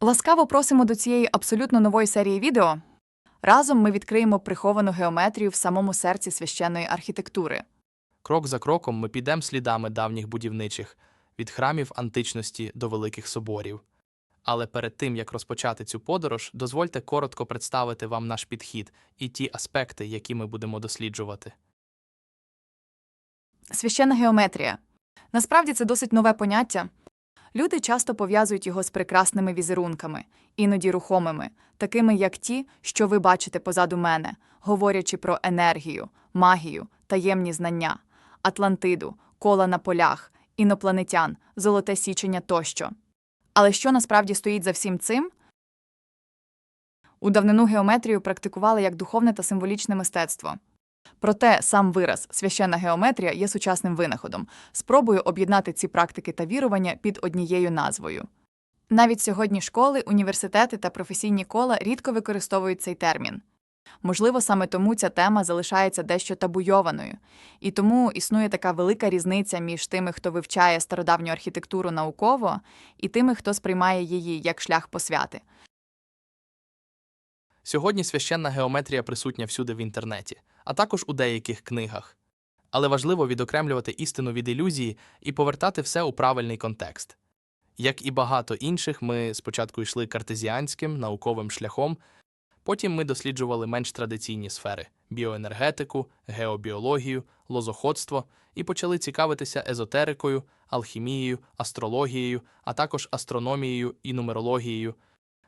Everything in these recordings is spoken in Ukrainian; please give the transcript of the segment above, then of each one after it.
Ласкаво просимо до цієї абсолютно нової серії відео. Разом ми відкриємо приховану геометрію в самому серці священної архітектури. Крок за кроком ми підемо слідами давніх будівничих від храмів античності до великих соборів. Але перед тим як розпочати цю подорож, дозвольте коротко представити вам наш підхід і ті аспекти, які ми будемо досліджувати. Священна геометрія. Насправді це досить нове поняття. Люди часто пов'язують його з прекрасними візерунками, іноді рухомими, такими як ті, що ви бачите позаду мене, говорячи про енергію, магію, таємні знання, Атлантиду, кола на полях, інопланетян, золоте січення тощо. Але що насправді стоїть за всім цим? У давнину геометрію практикували як духовне та символічне мистецтво. Проте сам вираз священна геометрія є сучасним винаходом, спробою об'єднати ці практики та вірування під однією назвою. Навіть сьогодні школи, університети та професійні кола рідко використовують цей термін. Можливо, саме тому ця тема залишається дещо табуйованою, і тому існує така велика різниця між тими, хто вивчає стародавню архітектуру науково, і тими, хто сприймає її як шлях посвяти. Сьогодні священна геометрія присутня всюди в інтернеті, а також у деяких книгах. Але важливо відокремлювати істину від ілюзії і повертати все у правильний контекст. Як і багато інших, ми спочатку йшли картезіанським науковим шляхом, потім ми досліджували менш традиційні сфери біоенергетику, геобіологію, лозоходство і почали цікавитися езотерикою, алхімією, астрологією, а також астрономією і нумерологією.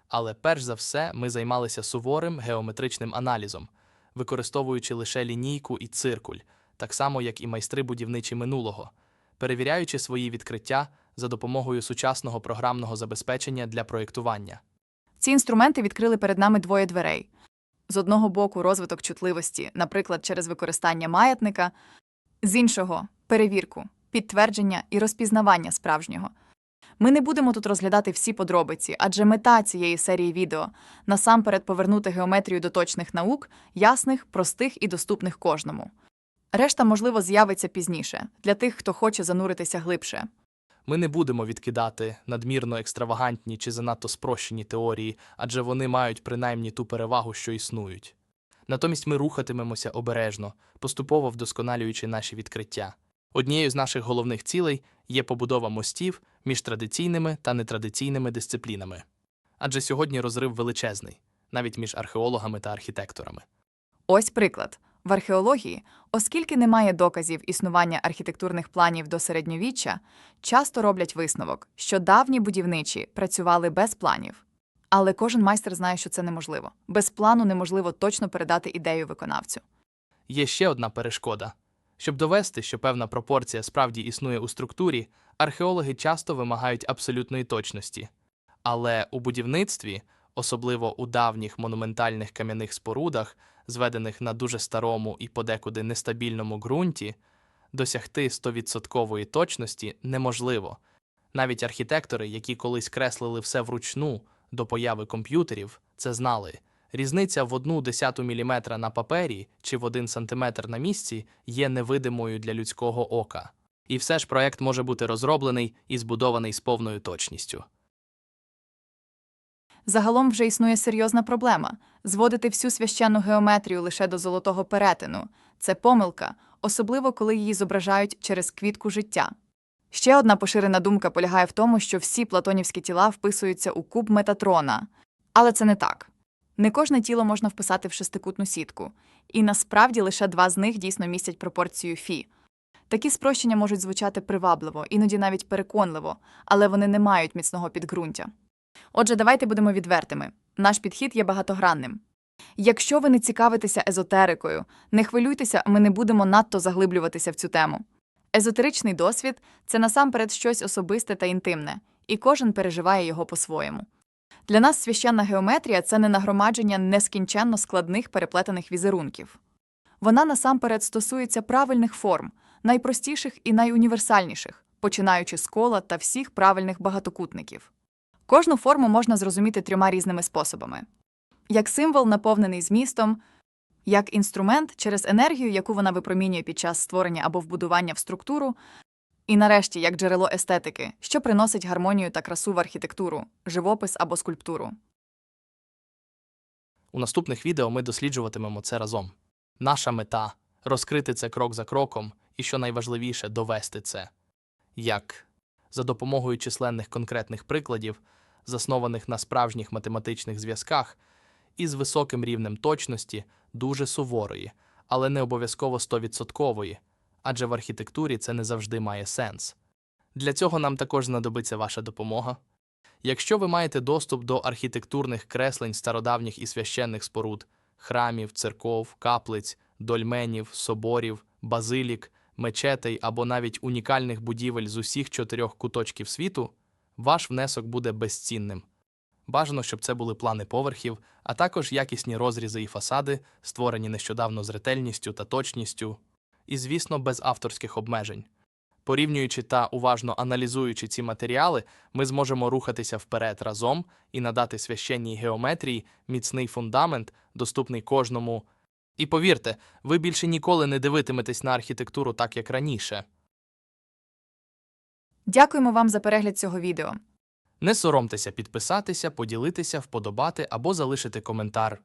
Але перш за все ми займалися суворим геометричним аналізом, використовуючи лише лінійку і циркуль, так само як і майстри будівничі минулого, перевіряючи свої відкриття за допомогою сучасного програмного забезпечення для проєктування. Ці інструменти відкрили перед нами двоє дверей. З одного боку, розвиток чутливості, наприклад, через використання маятника, з іншого перевірку, підтвердження і розпізнавання справжнього. Ми не будемо тут розглядати всі подробиці, адже мета цієї серії відео насамперед повернути геометрію до точних наук, ясних, простих і доступних кожному. Решта, можливо, з'явиться пізніше для тих, хто хоче зануритися глибше. Ми не будемо відкидати надмірно екстравагантні чи занадто спрощені теорії, адже вони мають принаймні ту перевагу, що існують. Натомість ми рухатимемося обережно, поступово вдосконалюючи наші відкриття. Однією з наших головних цілей є побудова мостів між традиційними та нетрадиційними дисциплінами. Адже сьогодні розрив величезний, навіть між археологами та архітекторами. Ось приклад. В археології, оскільки немає доказів існування архітектурних планів до середньовіччя, часто роблять висновок, що давні будівничі працювали без планів. Але кожен майстер знає, що це неможливо. Без плану неможливо точно передати ідею виконавцю. Є ще одна перешкода. Щоб довести, що певна пропорція справді існує у структурі, археологи часто вимагають абсолютної точності. Але у будівництві, особливо у давніх монументальних кам'яних спорудах, зведених на дуже старому і подекуди нестабільному ґрунті, досягти 100% точності неможливо. Навіть архітектори, які колись креслили все вручну до появи комп'ютерів, це знали. Різниця в одну десяту міліметра на папері чи в один сантиметр на місці є невидимою для людського ока. І все ж проект може бути розроблений і збудований з повною точністю. Загалом вже існує серйозна проблема зводити всю священну геометрію лише до золотого перетину. Це помилка, особливо коли її зображають через квітку життя. Ще одна поширена думка полягає в тому, що всі платонівські тіла вписуються у куб Метатрона. Але це не так. Не кожне тіло можна вписати в шестикутну сітку, і насправді лише два з них дійсно містять пропорцію фі. Такі спрощення можуть звучати привабливо, іноді навіть переконливо, але вони не мають міцного підґрунтя. Отже, давайте будемо відвертими. Наш підхід є багатогранним. Якщо ви не цікавитеся езотерикою, не хвилюйтеся, ми не будемо надто заглиблюватися в цю тему. Езотеричний досвід це насамперед щось особисте та інтимне, і кожен переживає його по-своєму. Для нас священна геометрія це не нагромадження нескінченно складних переплетених візерунків. Вона насамперед стосується правильних форм, найпростіших і найуніверсальніших, починаючи з кола та всіх правильних багатокутників. Кожну форму можна зрозуміти трьома різними способами: як символ, наповнений змістом, як інструмент через енергію, яку вона випромінює під час створення або вбудування в структуру, І нарешті, як джерело естетики, що приносить гармонію та красу в архітектуру, живопис або скульптуру. У наступних відео ми досліджуватимемо це разом. Наша мета розкрити це крок за кроком, і що найважливіше, довести це. Як за допомогою численних конкретних прикладів, заснованих на справжніх математичних зв'язках, і з високим рівнем точності, дуже суворої, але не обов'язково стовідсоткової, адже в архітектурі це не завжди має сенс. Для цього нам також знадобиться ваша допомога. Якщо ви маєте доступ до архітектурних креслень стародавніх і священних споруд, храмів, церков, каплиць, дольменів, соборів, базилік, мечетей або навіть унікальних будівель з усіх чотирьох куточків світу, ваш внесок буде безцінним. Бажано, щоб це були плани поверхів, а також якісні розрізи і фасади, створені нещодавно з ретельністю та точністю, і, звісно, без авторських обмежень. Порівнюючи та уважно аналізуючи ці матеріали, ми зможемо рухатися вперед разом і надати священній геометрії міцний фундамент, доступний кожному. І повірте, ви більше ніколи не дивитиметесь на архітектуру так, як раніше. Дякуємо вам за перегляд цього відео. Не соромтеся підписатися, поділитися, вподобати або залишити коментар.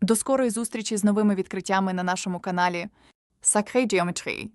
До скорої зустрічі з новими відкриттями на нашому каналі Sacrée Géométrie.